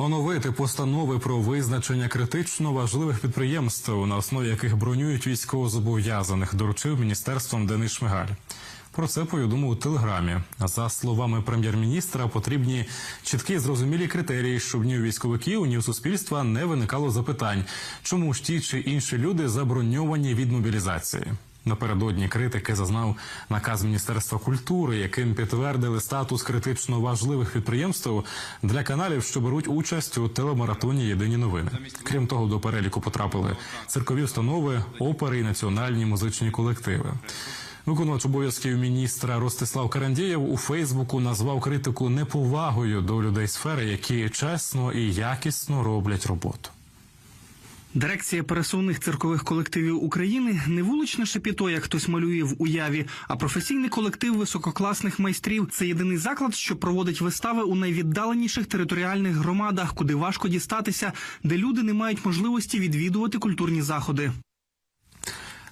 Оновити постанови про визначення критично важливих підприємств, на основі яких бронюють військовозобов'язаних, доручив міністерством Денис Шмигаль. Про це повідомив у телеграмі. За словами прем'єр-міністра, потрібні чіткі зрозумілі критерії, щоб ні у військовиків, ні у суспільства не виникало запитань, чому ж ті чи інші люди заброньовані від мобілізації. Напередодні критики зазнав наказ Міністерства культури, яким підтвердили статус критично важливих підприємств для каналів, що беруть участь у телемаратоні Єдині новини. Крім того, до переліку потрапили циркові установи, опери і національні музичні колективи. Виконувач обов'язків міністра Ростислав Карандєєв у Фейсбуку назвав критику неповагою до людей сфери, які чесно і якісно роблять роботу. Дирекція пересувних циркових колективів України не вуличне шепіто, як хтось малює в уяві, а професійний колектив висококласних майстрів. Це єдиний заклад, що проводить вистави у найвіддаленіших територіальних громадах, куди важко дістатися, де люди не мають можливості відвідувати культурні заходи.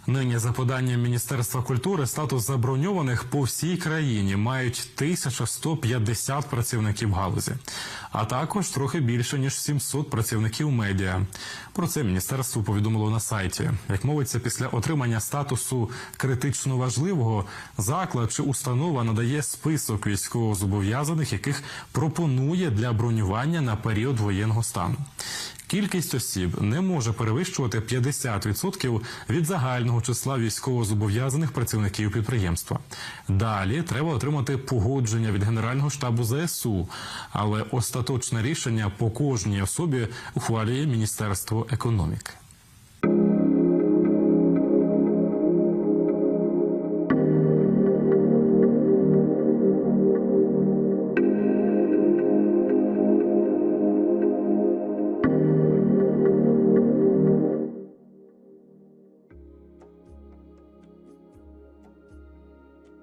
Нині за поданням Міністерства культури статус заброньованих по всій країні мають 1150 працівників галузі, а також трохи більше ніж 700 працівників медіа. Про це міністерство повідомило на сайті. Як мовиться, після отримання статусу критично важливого заклад чи установа надає список військовозобов'язаних, яких пропонує для бронювання на період воєнного стану. Кількість осіб не може перевищувати 50% від загального числа військовозобов'язаних працівників підприємства. Далі треба отримати погодження від Генерального штабу ЗСУ, але остаточне рішення по кожній особі ухвалює Міністерство економіки.